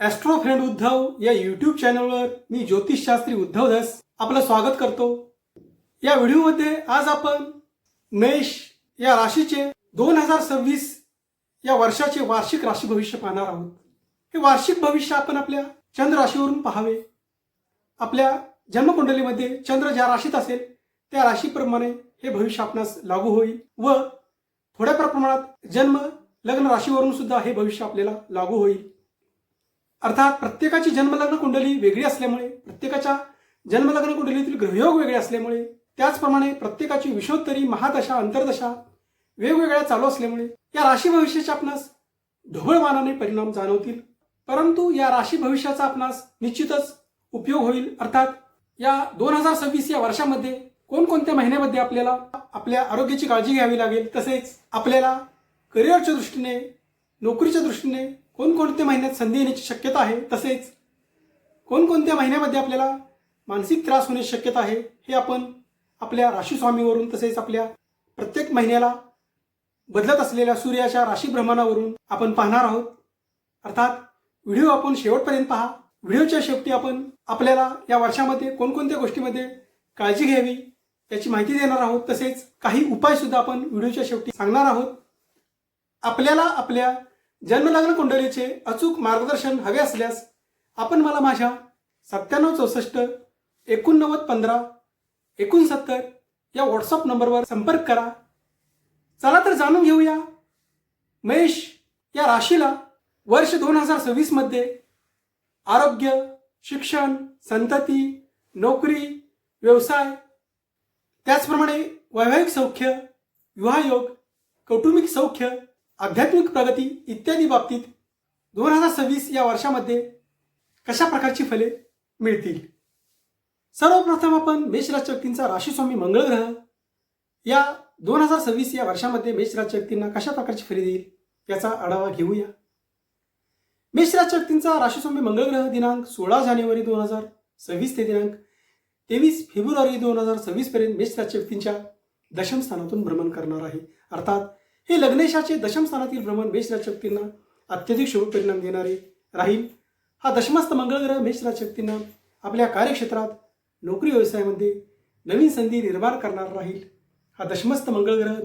Austro friend Uddhav या YouTube चॅनलवर मी ज्योतिषशास्त्री उद्धव धस आपलं स्वागत करतो. या व्हिडिओमध्ये आज आपण मेष या राशीचे दोन हजार सव्वीस या वर्षाचे वार्षिक राशी भविष्य पाहणार आहोत. हे वार्षिक भविष्य आपण आपल्या चंद्र राशीवरून पाहावे. आपल्या जन्मकुंडलीमध्ये चंद्र ज्या राशीत असेल त्या राशीप्रमाणे हे भविष्य आपणास लागू होईल व थोड्या प्रमाणात जन्म लग्न राशीवरून सुद्धा हे भविष्य आपल्याला लागू होईल. अर्थात प्रत्येकाची जन्मलग्न कुंडली वेगळी असल्यामुळे प्रत्येकाच्या जन्मलग्न कुंडलीतील ग्रहयोग वेगळे असल्यामुळे त्याचप्रमाणे प्रत्येकाची विषोत्तरी महादशा अंतर्दशा वेगवेगळ्या चालू असल्यामुळे या राशी भविष्याच्या आपणास ढोबळमानाने परिणाम जाणवतील. परंतु या राशी भविष्याचा आपणास निश्चितच उपयोग होईल. अर्थात या दोन हजार सव्वीस या वर्षामध्ये कोणकोणत्या महिन्यामध्ये आपल्याला आपल्या आरोग्याची काळजी घ्यावी लागेल? तसेच आपल्याला करिअरच्या दृष्टीने नोकरीच्या दृष्टीने कोणकोणत्या महिन्यात संधी येण्याची शक्यता आहे तसेच कोणकोणत्या महिन्यामध्ये आपल्याला मानसिक त्रास होण्याची शक्यता आहे हे आपण आपल्या राशीस्वामीवरून तसेच आपल्या प्रत्येक महिन्याला बदलत असलेल्या सूर्याच्या राशीभ्रमणावरून आपण पाहणार आहोत. अर्थात व्हिडिओ आपण शेवटपर्यंत पहा. व्हिडिओच्या शेवटी आपण आपल्याला या वर्षामध्ये कोणकोणत्या गोष्टीमध्ये काळजी घ्यावी याची माहिती देणार आहोत. तसेच काही उपायसुद्धा आपण व्हिडिओच्या शेवटी सांगणार आहोत. आपल्याला आपल्या जन्मलग्न कुंडलीचे अचूक मार्गदर्शन हवे असल्यास आपण मला माझ्या सत्त्याण्णव चौसष्ट एकोणनव्वद पंधरा एकोणसत्तर या व्हॉट्सअप नंबरवर संपर्क करा. चला तर जाणून घेऊया. मेष या राशीला वर्ष दोन हजार सव्वीसमध्ये आरोग्य शिक्षण संतती नोकरी व्यवसाय त्याचप्रमाणे वैवाहिक सौख्य विवाहयोग कौटुंबिक सौख्य आध्यात्मिक प्रगती इत्यादी बाबतीत दोन हजार सव्वीस या वर्षामध्ये कशा प्रकारची फले मिळतील? सर्वप्रथम आपण मेष राज व्यक्तींचा राशीस्वामी मंगळग्रह या दोन हजार सव्वीस या वर्षामध्ये मेषराज व्यक्तींना कशा प्रकारची फले देईल याचा आढावा घेऊया. मेष राज व्यक्तींचा राशीस्वामी मंगळग्रह दिनांक सोळा जानेवारी दोन हजार सव्वीस ते दिनांक तेवीस फेब्रुवारी दोन हजार सव्वीसपर्यंत मेषराज व्यक्तींच्या दशमस्थानातून भ्रमण करणार आहे. अर्थात हे लग्नेशाचे दशम स्थानातील भ्रमण मेष अत्यधिक शुभ परिणाम देणारे राहील. हा दशमस्त मंगळ ग्रह आपल्या कार्यक्षेत्रात नोकरी व्यवसायामध्ये नवीन संधी निर्माण करणार राहील. हा दशमस्त मंगळ ग्रह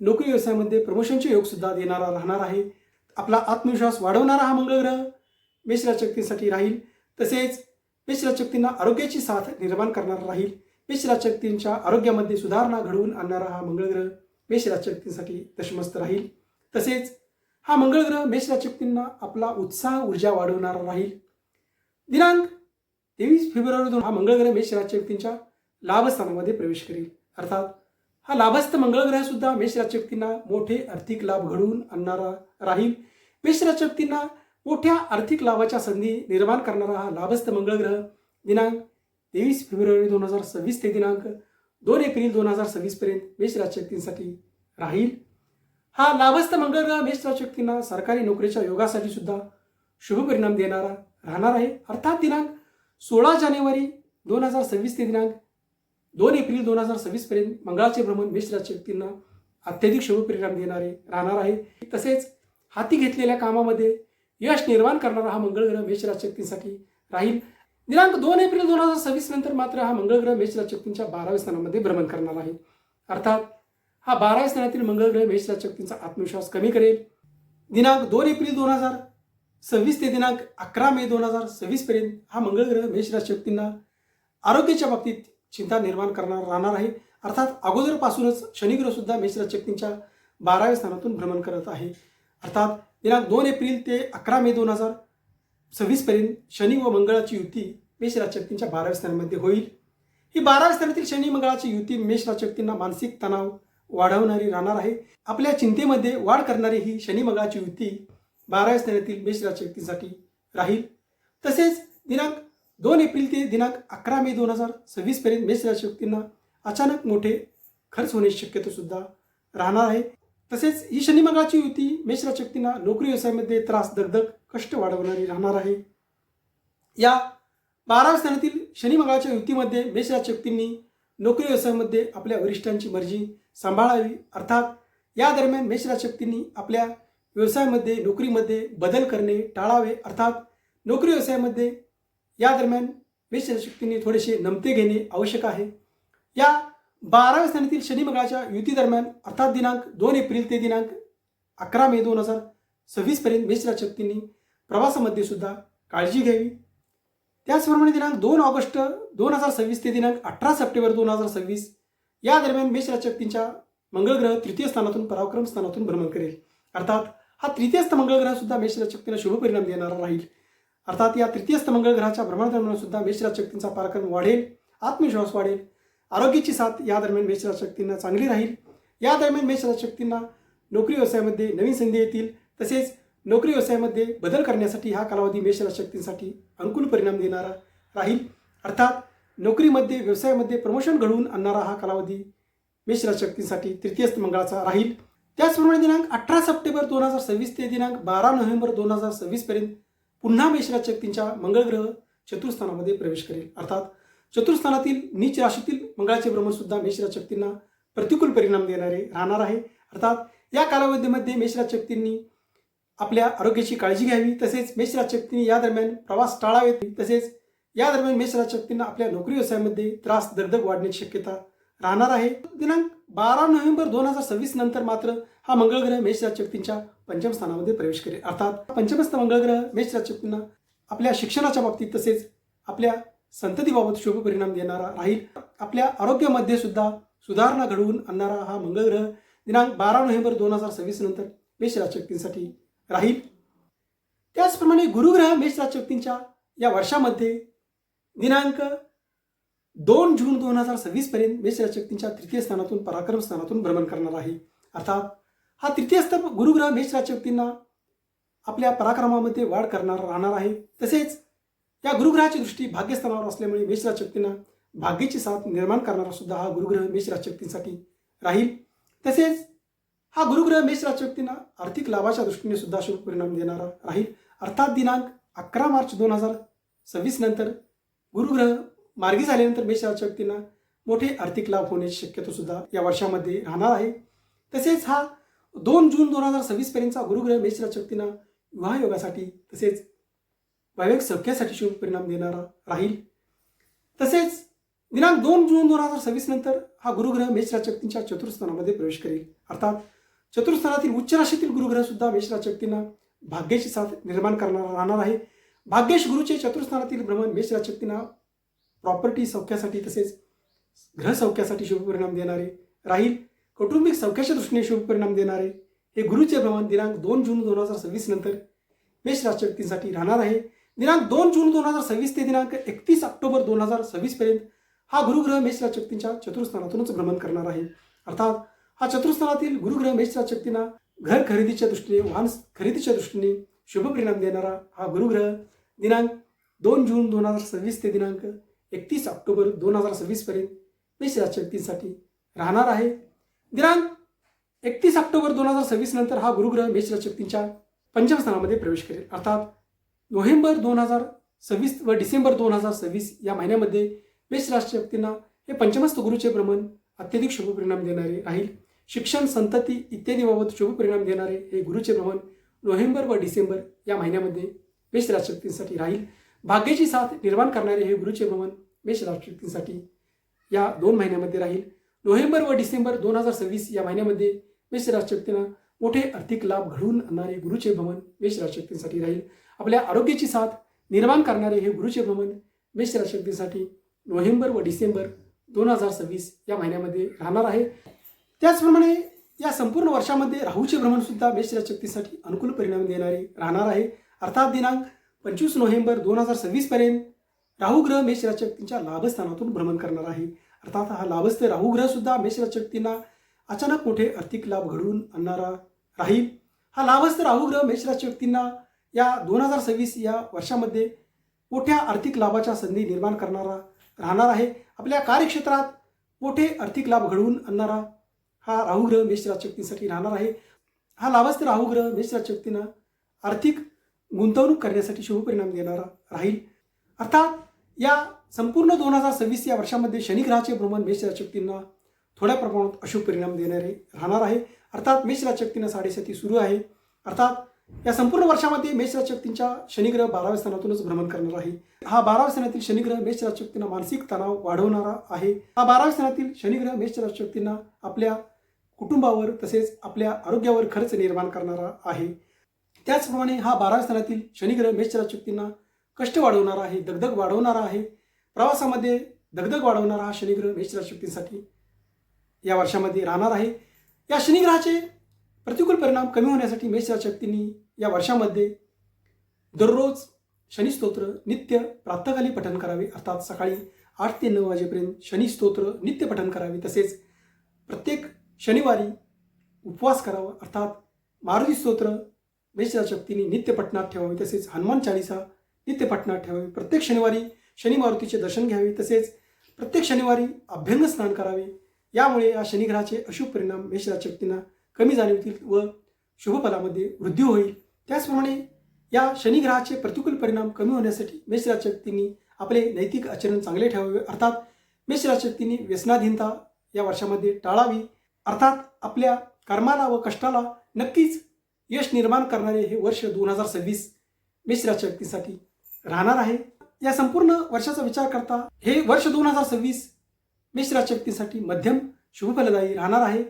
नोकरी व्यवसायामध्ये प्रमोशनचे योग सुद्धा देणारा राहणार आहे. आपला आत्मविश्वास वाढवणारा हा मंगळ ग्रह राहील. तसेच मेष आरोग्याची साथ निर्माण करणारा राहील. मेष आरोग्यामध्ये सुधारणा घडवून आणणारा हा मंगळ ग्रह मेष राज व्यक्तींसाठी दशमस्त राहील. तसेच हा मंगळ ग्रह मेष राज व्यक्तींना आपला उत्साह ऊर्जा वाढवणारा राहील. दिनांक तेवीस फेब्रुवारी दोन हा मंगळ ग्रह मेष राज व्यक्तींच्या लाभस्थानामध्ये प्रवेश करेल. अर्थात हा लाभस्थ मंगळ ग्रह सुद्धा मेष राज व्यक्तींना मोठे आर्थिक लाभ घडवून आणणारा राहील. मेष राज व्यक्तींना मोठ्या आर्थिक लाभाच्या संधी निर्माण करणारा हा लाभस्थ मंगळ ग्रह दिनांक तेवीस फेब्रुवारी दोन हजार सव्वीस ते दिनांक दोन एप्रिल दोन हजार सव्वीस पर्यंत मेष राज व्यक्तींसाठी राहील. हा लाभस्थ मंगळ ग्रह मेष राज व्यक्तींना सरकारी नोकरीच्या योगासाठी सुद्धा शुभ परिणाम देणारा राहणार आहे. अर्थात दिनांक सोळा जानेवारी दोन हजार सव्वीस ते दिनांक दोन एप्रिल दोन हजार सव्वीस पर्यंत मंगळाचे भ्रमण मेष राज व्यक्तींना अत्यधिक शुभ परिणाम देणारे राहणार आहे. तसेच हाती घेतलेल्या कामामध्ये यश निर्माण करणारा हा मंगळ ग्रह मेष राज व्यक्तींसाठी राहील. दिनांक दोन एप्रिल दोन हजार सव्वीस नंतर मात्र हा मंगळ ग्रह मेष बाराव्या स्थानामध्ये भ्रमण करणार आहे. अर्थात हा बाराव्या स्थानातील मंगळ ग्रह मेष आत्मविश्वास कमी करेल. दिनांक दोन एप्रिल दोन हजार सव्वीस ते दिनांक अकरा मे दोन हजार सव्वीस पर्यंत हा मंगळ ग्रह मेष आरोग्याच्या बाबतीत चिंता निर्माण करणार राहणार आहे. अर्थात अगोदरपासूनच शनिग्रह सुद्धा मेष बाराव्या स्थानातून भ्रमण करत आहे. अर्थात दिनांक दोन एप्रिल ते अकरा मे दोन हजार सव्वीसपर्यंत शनी व मंगळाची युती मेष राजशक्तींच्या बाराव्या स्थानामध्ये होईल. ही बाराव्या स्थानातील शनी मंगळाची युती मेष राजशक्तींना मानसिक तणाव वाढवणारी राहणार आहे. आपल्या चिंतेमध्ये वाढ करणारी ही शनी मंगळाची युती बाराव्या स्थानातील मेष राज राहील. तसेच दिनांक दोन एप्रिल ते दिनांक अकरा मे दोन हजार सव्वीसपर्यंत मेष राजशक्तींना अचानक मोठे खर्च होण्याची शक्यता सुद्धा राहणार आहे. तसेच ही शनिमंगळाची युती मेष शक्तींना नोकरी व्यवसायामध्ये त्रास दगदग कष्ट वाढवणारी राहणार आहे. या बाराव्या स्थानातील शनिमंगळाच्या युतीमध्ये मेष शक्तींनी नोकरी व्यवसायामध्ये आपल्या वरिष्ठांची मर्जी सांभाळावी. अर्थात या दरम्यान मेष शक्तींनी आपल्या व्यवसायामध्ये नोकरीमध्ये बदल करणे टाळावे. अर्थात नोकरी व्यवसायामध्ये या दरम्यान मेष थोडेसे नमते घेणे आवश्यक आहे. या बाराव्या स्थानातील शनी मंगळाच्या युती दरम्यान अर्थात दिनांक दोन एप्रिल ते दिनांक अकरा मे दोन हजार सव्वीसपर्यंत मेष शक्तींनी प्रवासामध्ये सुद्धा काळजी घ्यावी. त्याचप्रमाणे दिनांक दोन ऑगस्ट दोन हजार सव्वीस ते दिनांक अठरा सप्टेंबर दोन हजार सव्वीस या दरम्यान मेष शक्तींच्या मंगळ ग्रह तृतीय स्थानातून पराक्रम स्थानातून भ्रमण करेल. अर्थात हा तृतीयस्थ मंगळ ग्रह सुद्धा मेषराज राशक्तीला शुभ परिणाम देणारा राहील. अर्थात या तृतीयस्थ मंगळ ग्रहाच्या भ्रमण सुद्धा मेषराज शक्तींचा पराक्रम वाढेल आत्मविश्वास वाढेल आरोग्याची साथ या दरम्यान मेषराशक्तींना चांगली राहील. या दरम्यान मेषराशक्तींना नोकरी व्यवसायामध्ये नवीन संधी येतील. तसेच नोकरी व्यवसायामध्ये बदल करण्यासाठी हा कालावधी मेषराशक्तींसाठी अनुकूल परिणाम देणारा राहील. अर्थात नोकरीमध्ये व्यवसायामध्ये प्रमोशन घडवून आणणारा हा कालावधी मेषराशक्तींसाठी तृतीयस्थ मंगळाचा राहील. त्याचप्रमाणे दिनांक अठरा सप्टेंबर दोन हजार सव्वीस ते दिनांक बारा नोव्हेंबर दोन हजार सव्वीसपर्यंत पुन्हा मेष मंगळग्रह मंगळ चतुर्स्थानामध्ये प्रवेश करेल. अर्थात चतुर्स्थानातील नीच राशीतील मंगळाचे भ्रमण सुद्धा मेषराज शक्तींना प्रतिकूल परिणाम देणारे राहणार आहे. अर्थात या कालावधीमध्ये मेष शक्तींनी आपल्या आरोग्याची काळजी घ्यावी तसेच मेषराज शक्तींनी या दरम्यान प्रवास टाळावेत तसेच या दरम्यान मेष राजशक्तींना आपल्या नोकरी व्यवसायामध्ये त्रास दर्दक वाढण्याची शक्यता राहणार आहे. दिनांक बारा नोव्हेंबर दोन हजार सव्वीस नंतर मात्र हा मंगळ ग्रह मेष राजशक्तींच्या पंचम स्थानामध्ये प्रवेश करेल. अर्थात पंचमस्थ मंगळ ग्रह मेष आपल्या शिक्षणाच्या बाबतीत तसेच आपल्या संततीबाबत शुभ परिणाम देणारा राहील. आपल्या आरोग्यामध्ये सुद्धा सुधारणा घडवून आणणारा हा मंगळ ग्रह दिनांक बारा नोव्हेंबर दोन हजार सव्वीस नंतर मेषराशक्तींसाठी राहील. त्याचप्रमाणे गुरुग्रह मेषराशक्तींच्या या वर्षामध्ये दिनांक दोन जून दोन हजार सव्वीस पर्यंत मेषराशक्तींच्या तृतीय स्थानातून पराक्रम स्थानातून भ्रमण करणार आहे. अर्थात हा तृतीय स्थ गुरुग्रह मेषराशक्तींना आपल्या पराक्रमामध्ये वाढ करणार राहणार आहे. तसेच या गुरुग्रहाची दृष्टी भाग्यस्थानावर असल्यामुळे मेष राजशक्तींना भाग्याची साथ निर्माण करणारा सुद्धा हा गुरुग्रह मेष राजशक्तींसाठी राहील. तसेच हा गुरुग्रह मेष राजशक्तींना आर्थिक लाभाच्या दृष्टीने सुद्धा शुभ परिणाम देणारा राहील. अर्थात दिनांक अकरा मार्च दोन हजार सव्वीस नंतर गुरुग्रह मार्गी झाल्यानंतर मेष राजशक्तींना मोठे आर्थिक लाभ होण्याची शक्यता सुद्धा या वर्षामध्ये राहणार आहे. तसेच हा दोन जून दोन हजार सव्वीसपर्यंतचा गुरुग्रह मेष शक्तींना विवाह योगासाठी तसेच वैवाहिक सौख्यासाठी शुभ परिणाम देणारा राहील. तसेच दिनांक दोन जून दोन हजार सव्वीस नंतर हा गुरुग्रह मेष राजशक्तींच्या प्रवेश करेल. अर्थात चतुर्स्थानातील उच्च राशीतील गुरुग्रह सुद्धा मेषराशक्तींना भाग्याची साथ निर्माण करणारा राहणार आहे. भाग्येश गुरुचे चतुर्स्थानातील भ्रमण मेषराशक्तींना प्रॉपर्टी सौख्यासाठी तसेच ग्रह सौख्यासाठी शुभ परिणाम देणारे राहील. कौटुंबिक सौख्याच्या दृष्टीने शुभ परिणाम देणारे हे गुरुचे भ्रमण दिनांक दोन जून दोन हजार सव्वीस नंतर मेष राजशक्तींसाठी राहणार आहे. दिनांक दोन जून दोन हजार सव्वीस ते दिनांक एकतीस ऑक्टोबर दोन हजार सव्वीस पर्यंत हा गुरुग्रह मेष शक्तींच्या चतुर्स्थानातूनच भ्रमण करणार आहे. अर्थात हा चतुर्स्थानातील गुरुग्रह मेष शक्तींना घर खरेदीच्या दृष्टीने वाहन खरेदीच्या दृष्टीने शुभ परिणाम देणारा हा गुरुग्रह दिनांक दोन जून दोन हजार सव्वीस ते दिनांक एकतीस ऑक्टोबर दोन हजार सव्वीस पर्यंत मेष शक्तींसाठी राहणार आहे. दिनांक एकतीस ऑक्टोबर दोन हजार सव्वीस नंतर हा गुरुग्रह मेष शक्तींच्या पंचमस्थानामध्ये प्रवेश करेल. अर्थात नोव्हेंबर दोन हजार सव्वीस व डिसेंबर दोन हजार सव्वीस या महिन्यामध्ये मेष राष्ट्रव्यक्तींना हे पंचमस्त गुरुचे भ्रमण अत्यधिक शुभ परिणाम देणारे राहील शिक्षण संतती इत्यादीबाबत शुभ परिणाम देणारे हे गुरुचे भ्रमण नोव्हेंबर व डिसेंबर या महिन्यामध्ये वेश राष्ट्रव्यक्तींसाठी राहील. भाग्याची साथ निर्माण करणारे हे गुरुचे भ्रमण मेष राष्ट्रव्यक्तींसाठी या दोन महिन्यामध्ये राहील. नोव्हेंबर व डिसेंबर दोन हजार सव्वीस या महिन्यामध्ये मेष राष्ट्रव्यक्तींना मोठे आर्थिक लाभ घडवून आणणारे गुरुचे भ्रमण मेष राहील. आपल्या आरोग्याची साथ निर्माण करणारे हे गुरुचे भ्रमण मेष नोव्हेंबर व डिसेंबर दोन हजार सव्वीस या महिन्यामध्ये राहणार आहे. त्याचप्रमाणे या संपूर्ण वर्षामध्ये राहूचे भ्रमणसुद्धा सुद्धा अनुकूल परिणाम देणारे राहणार आहे. अर्थात दिनांक पंचवीस नोव्हेंबर दोन हजार सव्वीसपर्यंत राहू ग्रह मेष लाभस्थानातून भ्रमण करणार आहे. अर्थात हा लाभस्थ राहू ग्रह सुद्धा मेष राजशक्तींना अचानक मोठे आर्थिक लाभ घडवून आणणारा राहील. हा लाभस्थ राहू ग्रह मेषराशी व्यक्तींना या दोन हजार सव्वीस या वर्षामध्ये मोठ्या आर्थिक लाभाच्या संधी निर्माण करणारा राहणार आहे. आपल्या कार्यक्षेत्रात मोठे आर्थिक लाभ घडवून आणणारा हा राहुग्रह मेष व्यक्तींसाठी राहणार आहे. हा लाभस्थ राहुग्रह मेष व्यक्तींना आर्थिक गुंतवणूक करण्यासाठी शुभपरिणाम देणारा राहील. अर्थात या संपूर्ण दोन हजार सव्वीस या वर्षामध्ये शनिग्रहाचे भ्रमण मेष व्यक्तींना थोड्या प्रमाणात अशुभ परिणाम देणारे राहणार आहे. अर्थात मेष राजशक्तीनं साडेसाती सुरू आहे. अर्थात या संपूर्ण वर्षामध्ये मेष राजशक्तींच्या शनिग्रह बाराव्या स्थानातूनच भ्रमण करणार आहे. हा बाराव्या स्थानातील शनिग्रह मेष राशी मानसिक तणाव वाढवणारा आहे. हा बाराव्या स्थानातील शनिग्रह मेष राजशक्तींना आपल्या कुटुंबावर तसेच आपल्या आरोग्यावर खर्च निर्माण करणारा आहे. त्याचप्रमाणे हा बाराव्या स्थानातील शनिग्रह मेष राशी कष्ट वाढवणारा आहे दगदग वाढवणारा आहे. प्रवासामध्ये दगदग वाढवणारा हा शनिग्रह मेष राशी या वर्षामध्ये राहणार आहे. या शनिग्रहाचे प्रतिकूल परिणाम कमी होण्यासाठी मेषराज शक्तींनी या वर्षामध्ये दररोज शनिस्तोत्र नित्य प्रातःकाली पठन करावे. अर्थात सकाळी आठ ते नऊ वाजेपर्यंत शनिस्तोत्र नित्य पठन करावे. तसेच प्रत्येक शनिवारी उपवास करावा. अर्थात मारुती स्तोत्र मेषराज शक्तींनी नित्य पठणात ठेवावे. तसेच हनुमान चाळीसा नित्य पठणात ठेवावे. प्रत्येक शनिवारी शनी मारुतीचे दर्शन घ्यावे. तसेच प्रत्येक शनिवारी अभ्यंग स्नान करावे. यामुळे या शनिग्रहाचे अशुभ परिणाम मेष व्यक्तींना कमी जाणवतील व शुभफलामध्ये वृद्धी होईल. त्याचप्रमाणे या शनिग्रहाचे प्रतिकूल परिणाम कमी होण्यासाठी मेष व्यक्तींनी आपले नैतिक आचरण चांगले ठेवावे. अर्थात मेष व्यक्तींनी व्यसनाधीनता या वर्षामध्ये टाळावी. अर्थात आपल्या कर्माला व कष्टाला नक्कीच यश निर्माण करणारे हे वर्ष दोन हजार सव्वीस मेष व्यक्तीसाठी राहणार आहे. या संपूर्ण वर्षाचा विचार करता हे वर्ष दोन हजार सव्वीस मेष राशी व्यक्तीसाठी मध्यम शुभफलदायी राहणार आहे.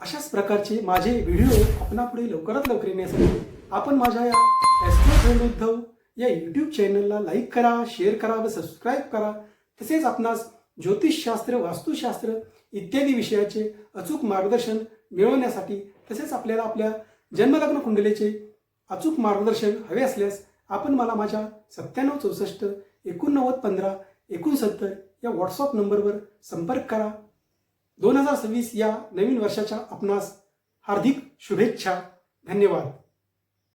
अशाच प्रकारचे माझे व्हिडिओ आपणापुढे लवकरात लवकर येण्यासाठी आपण माझ्या या एस्ट्रो उद्धव या यूट्यूब चॅनलला लाईक करा शेअर करा व सबस्क्राईब करा. तसेच आपणास ज्योतिषशास्त्र वास्तुशास्त्र इत्यादी विषयाचे अचूक मार्गदर्शन मिळवण्यासाठी तसेच आपल्याला आपल्या जन्मलग्न कुंडलीचे अचूक मार्गदर्शन हवे असल्यास आपण मला माझ्या सत्त्याण्णव चौसष्ट एकोणनव्वद पंधरा एकोणसत्तर या व्हॉट्सअप नंबरवर संपर्क करा. दोन हजार सव्वीस या नवीन वर्षाच्या आपणास हार्दिक शुभेच्छा. धन्यवाद.